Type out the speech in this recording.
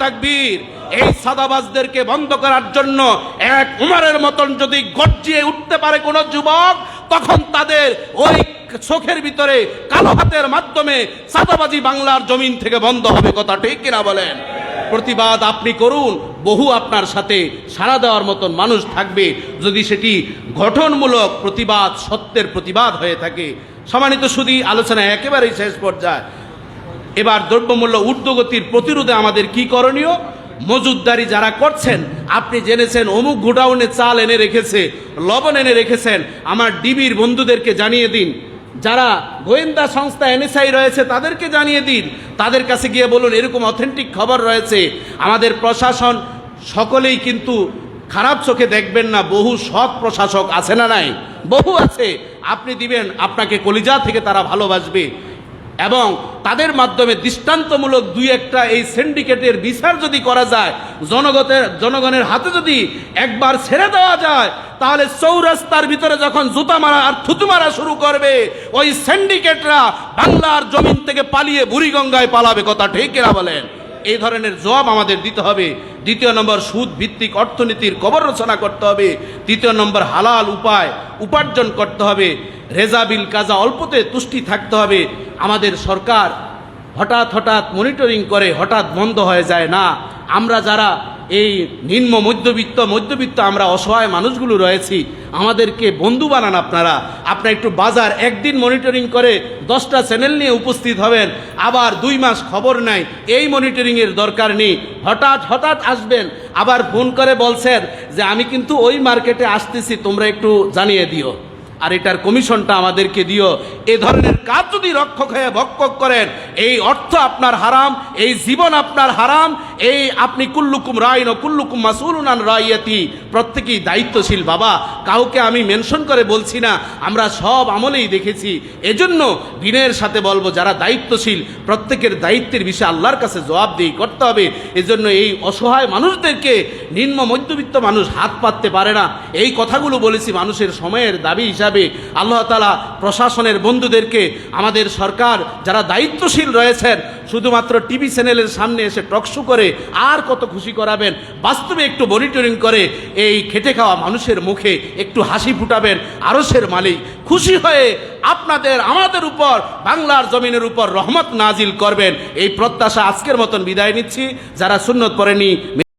তাকবীর। এই সাদাবাজদেরকে বন্ধ করার জন্য এক উমারের মতন যদি গর্জিয়ে উঠতে পারে কোনো যুবক, তখন তাদের ওই চোখের ভিতরে কালো হাতের মাধ্যমে সাদাবাজি বাংলার জমিন থেকে বন্ধ হবে কথা ঠিক কিনা বলেন? প্রতিবাদ আপনি করুন, বহু আপনার সাথে সাড়া দেওয়ার মতন মানুষ থাকবে। যদি সেটি গঠনমূলক প্রতিবাদ, সত্যের প্রতিবাদ হয়ে থাকে। সমানিত শুধু আলোচনা একেবারেই শেষ পর্যায়ে। এবার দ্রব্যমূল্য ঊর্ধ্বগতির প্রতিরোধে আমাদের কি করণীয়? মজুদদারি যারা করছেন, আপনি জেনেছেন, অমুক গোডাউনে চাল এনে রেখেছে, লবণ এনে রেখেছেন, আমার ডিবির বন্ধুদেরকে জানিয়ে দিন। যারা গোয়েন্দা সংস্থা এনএসআই রয়েছে, তাদেরকে জানিয়ে দিন। তাদের কাছে গিয়ে বলুন, এরকম অথেন্টিক খবর রয়েছে। আমাদের প্রশাসন সকলেই কিন্তু খারাপ চোখে দেখবেন না, বহু সৎ প্রশাসক আছে না নাই? বহু আছে। আপনি দিবেন, আপনাকে কলিজা থেকে তারা ভালোবাসবে। এবং তাদের মাধ্যমে দৃষ্টান্তমূলক দুই একটা এই সিন্ডিকেটের বিচার যদি করা যায়, জনগতের, জনগণের হাতে যদি একবার ছেড়ে দেওয়া যায়, তাহলে চৌরাস্তার ভিতরে যখন জুতা মারা আর থুতু মারা শুরু করবে, ওই সিন্ডিকেটরা বাংলার জমিন থেকে পালিয়ে বুড়িগঙ্গায় পালাবে। কথা ঠিক কিনা বলেন? এই ধরনের জবাব আমাদের দিতে হবে। দ্বিতীয় নম্বর সুদ ভিত্তিক অর্থনীতির কবর রচনা করতে হবে। তৃতীয় নম্বর, হালাল উপায় উপার্জন করতে হবে। রেজাবিল কাজা অল্পতে তুষ্টি থাকতে হবে। আমাদের সরকার হঠাৎ হঠাৎ মনিটরিং করে, হঠাৎ বন্ধ হয়ে যায় না। আমরা যারা এই নিম্ন মধ্যবিত্ত মধ্যবিত্ত আমরা অসহায় মানুষগুলো রয়েছি, আমাদেরকে বন্ধু বানান আপনারা। আপনার একটু বাজার একদিন মনিটরিং করে দশটা চ্যানেল নিয়ে উপস্থিত হবেন। আবার দুই মাস খবর নাই, এই মনিটরিংয়ের দরকার নেই। হঠাৎ হঠাৎ আসবেন, আবার ফোন করে বলছেন যে, আমি কিন্তু ওই মার্কেটে আসতেছি, তোমরা একটু জানিয়ে দিও। আর এটার কমিশনটা আমাদেরকে দিও। এ ধরনের কাজ যদি রক্ষক হয়ে ভক্ষক করেন, এই অর্থ আপনার হারাম, এই জীবন আপনার হারাম, এই আপনি কুল্লুকুম রাইন ও কুল্লুকুম মাসুলুনান রাইয়াতি, প্রত্যেকেই দায়িত্বশীল বাবা। কাউকে আমি মেনশন করে বলছি না, আমরা সব আমলেই দেখেছি। এজন্য দিনের সাথে বলব, যারা দায়িত্বশীল, প্রত্যেকের দায়িত্বের বিষয়ে আল্লাহর কাছে জবাবদিহি করতে হবে। এজন্য এই অসহায় মানুষদেরকে নিম্ন মধ্যবিত্ত মানুষ হাত পাততে পারে না। এই কথাগুলো বলেছি মানুষের সময়ের দাবি হিসাবে। আল্লাহ তালা প্রশাসনের বন্ধুদেরকে, আমাদের সরকার যারা দায়িত্বশীল রয়েছেন, শুধুমাত্র টিভি চ্যানেলের সামনে এসে টকশো করে আর কত খুশি করাবেন, বাস্তবে একটু মনিটরিং করে এই খেটে খাওয়া মানুষের মুখে একটু হাসি ফুটাবেন আরসের মালিক। খুশি হয়ে আপনাদের, আমাদের উপর, বাংলার জমিনের উপর রহমত নাজিল করবেন। এই প্রত্যাশা আজকের মতন বিদায় নিচ্ছি। যারা সুন্নত পড়েনি